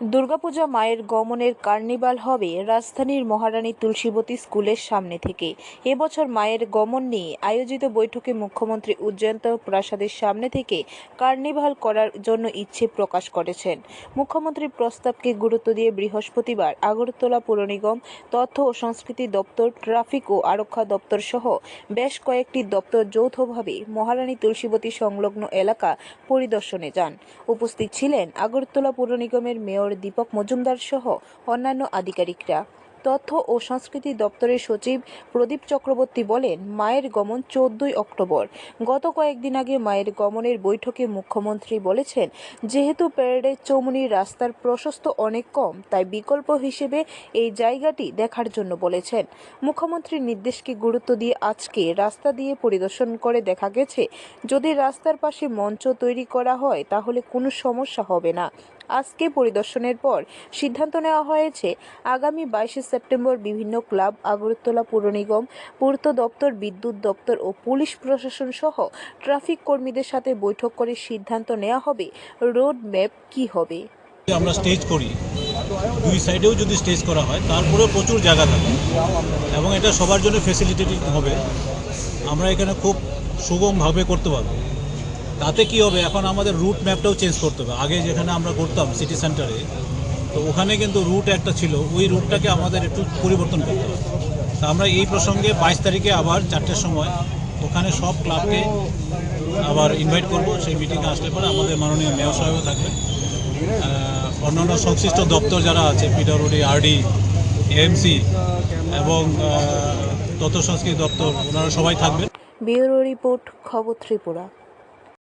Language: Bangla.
দুর্গাপূজা মায়ের গমনের কার্নিভাল হবে রাজধানীর মহারানী তুলসীবতী স্কুলের সামনে থেকে। এবছর মায়ের গমন নিয়ে আয়োজিত বৈঠকে মুখ্যমন্ত্রী উজ্জয়ন্ত প্রাসাদের সামনে থেকে কার্নিভাল করার জন্য ইচ্ছে প্রকাশ করেছেন। মুখ্যমন্ত্রীর প্রস্তাবকে গুরুত্ব দিয়ে বৃহস্পতিবার আগরতলা পুর নিগম, তথ্য ও সংস্কৃতি দপ্তর, ট্রাফিক ও আরক্ষা দপ্তর সহ বেশ কয়েকটি দপ্তর যৌথভাবে মহারানী তুলসীবতী সংলগ্ন এলাকা পরিদর্শনে যান। উপস্থিত ছিলেন আগরতলা পুর নিগমের মেয়র দীপক মজুমদার সহ অন্যান্য আধিকারিকরা। তথ্য ও সংস্কৃতি দপ্তরের সচিব প্রদীপ চক্রবর্তী বলেন, মায়ের গমন চোদ্দই অক্টোবর। গত কয়েকদিন আগে মায়ের গমনের বৈঠকে মুখ্যমন্ত্রী বলেছেন, যেহেতু প্যারেডের চৌমুনির রাস্তার প্রশস্ত অনেক কম, তাই বিকল্প হিসেবে এই জায়গাটি দেখার জন্য বলেছেন। মুখ্যমন্ত্রীর নির্দেশকে গুরুত্ব দিয়ে আজকে রাস্তা দিয়ে পরিদর্শন করে দেখা গেছে, যদি রাস্তার পাশে মঞ্চ তৈরি করা হয়, তাহলে কোনো সমস্যা হবে না। আজকে পরিদর্শনের পর সিদ্ধান্ত নেওয়া হয়েছে, আগামী বাইশে সেপ্টেম্বর বিভিন্ন ক্লাব, আগরতলা পুর নিগম, পূর্ত দপ্তর, বিদ্যুৎ দপ্তর ও পুলিশ প্রশাসন সহ ট্রাফিক কর্মীদের সাথে বৈঠক করে সিদ্ধান্ত নেওয়া হবে। রোড ম্যাপ কী হবে? আমরা স্টেজ করি, দুই সাইডেও যদি স্টেজ করা হয়, তারপরেও প্রচুর জায়গা থাকে এবং এটা সবার জন্য ফেসিলিটেটিভ হবে। আমরা এখানে খুব সুগমভাবে করতে পারব। তাতে কি হবে? এখন আমাদের রুট ম্যাপটাও চেঞ্জ করতে হবে। আগে যেখানে আমরা করতাম সিটি সেন্টারে তো ওখানে কিন্তু রুট একটা ছিল, ওই রুটটাকে আমাদের একটু পরিবর্তন করতে হবে। তা আমরা এই প্রসঙ্গে বাইশ তারিখে আবার চারটের সময় ওখানে সব ক্লাবকে আবার ইনভাইট করব। সেই মিটিংয়ে আসলে পরে আমাদের মাননীয় মেয়র সাহেবও থাকবেন। অন্যান্য সংশ্লিষ্ট দপ্তর যারা আছে পিডব্লিউডি আরডি এএমসি এবং তথ্য সংস্কৃতি দপ্তর, ওনারা সবাই থাকবেন। ব্যুরো রিপোর্ট, খবর ত্রিপুরা।